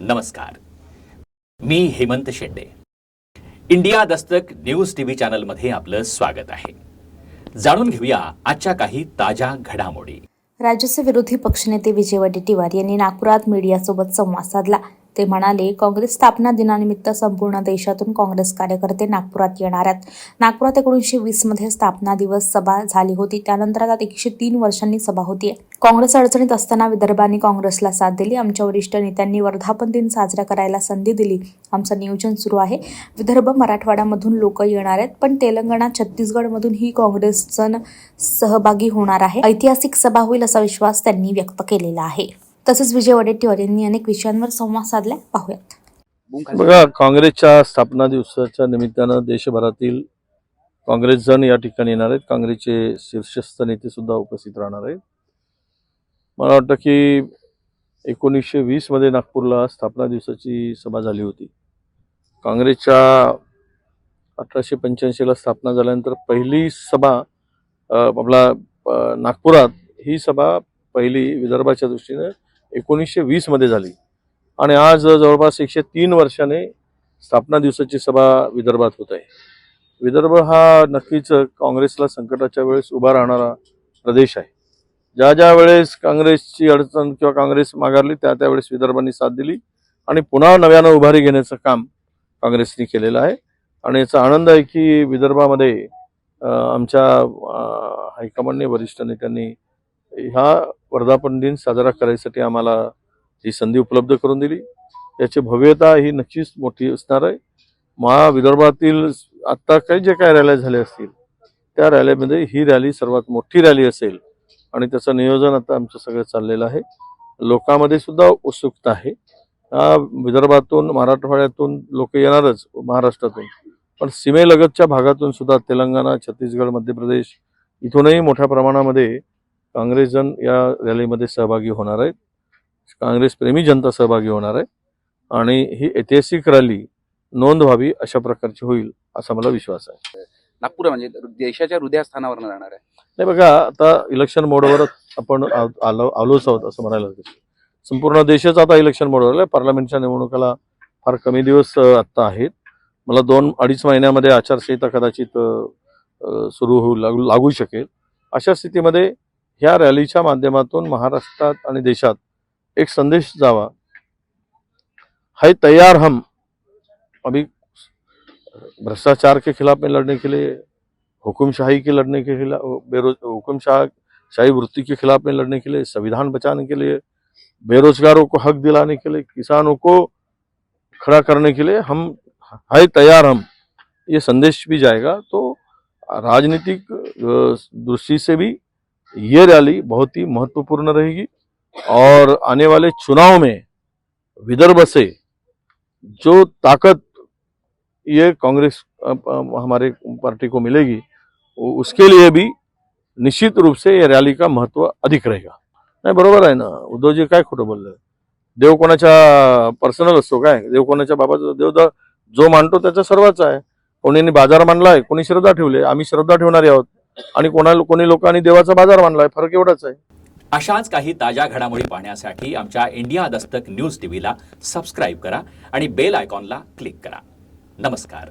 नमस्कार. मी Hemant Shende. India Dastak news TV चॅनलमध्ये आपलं स्वागत आहे. जाणून घेऊया आजच्या काही ताज्या घडामोडी. राज्याचे विरोधी पक्षनेते विजय वडेट्टीवार यांनी नागपुरात मीडियासोबत संवाद साधला. ते म्हणाले काँग्रेस स्थापना दिनानिमित्त संपूर्ण देशातून काँग्रेस कार्यकर्ते नागपुरात येणार आहेत. नागपुरात एकोणीसशे वीसमध्ये स्थापना दिवस सभा झाली होती. त्यानंतर आता एकशे तीन वर्षांनी सभा होती काँग्रेस अडचणीत असताना विदर्भाने काँग्रेसला साथ दिली. आमच्या वरिष्ठ नेत्यांनी वर्धापन दिन साजरा करायला संधी दिली. आमचं नियोजन सुरू आहे. विदर्भ मराठवाड्यामधून लोक येणार आहेत पण तेलंगणा छत्तीसगडमधून ही काँग्रेसजन सहभागी होणार आहे. ऐतिहासिक सभा होईल असा विश्वास त्यांनी व्यक्त केलेला आहे. तसंच विजय वडेट्टीवार यांनी अनेक विषयांवर संवाद साधला. पाहूयात. बघा काँग्रेसच्या स्थापना दिवसाच्या निमित्तानं देशभरातील काँग्रेस जण या ठिकाणी येणार आहेत. काँग्रेसचे शीर्षस्थ नेते सुद्धा उपस्थित राहणार आहेत. मला वाटतं की एकोणीसशे वीसमध्ये नागपूरला स्थापना दिवसाची सभा झाली होती. काँग्रेसच्या अठराशे पंच्याऐंशीला स्थापना झाल्यानंतर पहिली सभा आपला नागपुरात ही सभा पहिली विदर्भाच्या दृष्टीने एकोणीसशे वीसमध्ये झाली. आणि आज जवळपास एकशे तीन वर्षाने स्थापना दिवसाची सभा विदर्भात होत आहे. विदर्भ हा नक्कीच काँग्रेसला संकटाच्या वेळेस उभा राहणारा प्रदेश आहे. ज्या ज्या वेळेस काँग्रेसची अडचण किंवा काँग्रेस माघारली त्या त्यावेळेस विदर्भांनी साथ दिली आणि पुन्हा नव्यानं उभारी घेण्याचं काम काँग्रेसने केलेलं आहे. आणि याचा आनंद आहे की विदर्भामध्ये आमच्या हायकमांडने वरिष्ठ नेत्यांनी ह्या वर्धापन दिन साजरा करायसाठी आम्हाला ही संधी उपलब्ध करून दिली. याची भव्यता ही नक्कीच मोठी असणार आहे. महाविदर्भातील आत्ता काही जे काय रॅल्या झाल्या असतील त्या रॅलीमध्ये ही रॅली सर्वात मोठी रॅली असेल आणि त्याचं नियोजन आता आमचं सगळं चाललेलं आहे. लोकांमध्ये सुद्धा उत्सुकता आहे. विदर्भातून मराठवाड्यातून लोक येणारच महाराष्ट्रातून. पण सीमेलगतच्या भागातून सुद्धा तेलंगणा छत्तीसगड मध्य प्रदेश इथूनही मोठ्या प्रमाणामध्ये काँग्रेसजन या रॅलीमध्ये सहभागी होणार आहेत. काँग्रेस प्रेमी जनता सहभागी होणार आहे. आणि ही ऐतिहासिक रॅली नोंद व्हावी अशा प्रकारची होईल असा मला विश्वास आहे. नागपूर म्हणजे देशाच्या हृदयस्थानावर राहणार आहे. नाही बघा आता इलेक्शन मोडवरच आपण आलो आलोच आहोत असं म्हणायला. संपूर्ण देशच आता इलेक्शन मोडवर आहे. पार्लमेंटच्या निवडणुकाला फार कमी दिवस आत्ता आहेत. मला दोन अडीच महिन्यामध्ये आचारसंहिता कदाचित सुरू होऊ लागू लागू शकेल. अशा स्थितीमध्ये ह्या रॅलीच्या माध्यमातून महाराष्ट्रात आणि देशात एक संदेश जावा. है तैयार हम. अभी भ्रष्टाचार के खिलाफ में लड़ने के लिए, हुकुमशाही के लड़ने के खिलाफ बेरोज, हुकुमशाह, शाही वृत्ति के खिलाफ में लड़ने के लिए, संविधान बचाने के लिए, बेरोजगारों को हक दिलाने के लिए, किसानों को खड़ा करने के लिए हम है तैयार हम। ये संदेश भी जाएगा तो राजनीतिक दृष्टि से भी ये रैली बहुत ही महत्त्वपूर्ण रहेगी और आने वाले चुनाव में विदर्भ से जो ताकत ये कांग्रेस हमारे पार्टी को मिलेगी उसके लिए भी निश्चित रूप से ये रॅली का महत्त्व अधिक रहेगा। नाही बरोबर आहे ना? उद्धवजी काय खोटं बोलले? देव कोणाच्या पर्सनल असतो काय? देव कोणाच्या बाबाचा? देव जो मानतो त्याचा सर्वच आहे. कोणी बाजार मानलाय कोणी श्रद्धा ठेवले आम्ही श्रद्धा ठेवणारे आहोत. आणि कोणाला कोणी लोकांनी देवाचा बाजार मानलाय फरक एवढाच आहे. अशाच काही ताज्या घडामोडी पाहण्यासाठी आमच्या इंडिया दस्तक न्यूज टीव्हीला सबस्क्राईब करा आणि बेल आयकॉनला क्लिक करा. नमस्कार.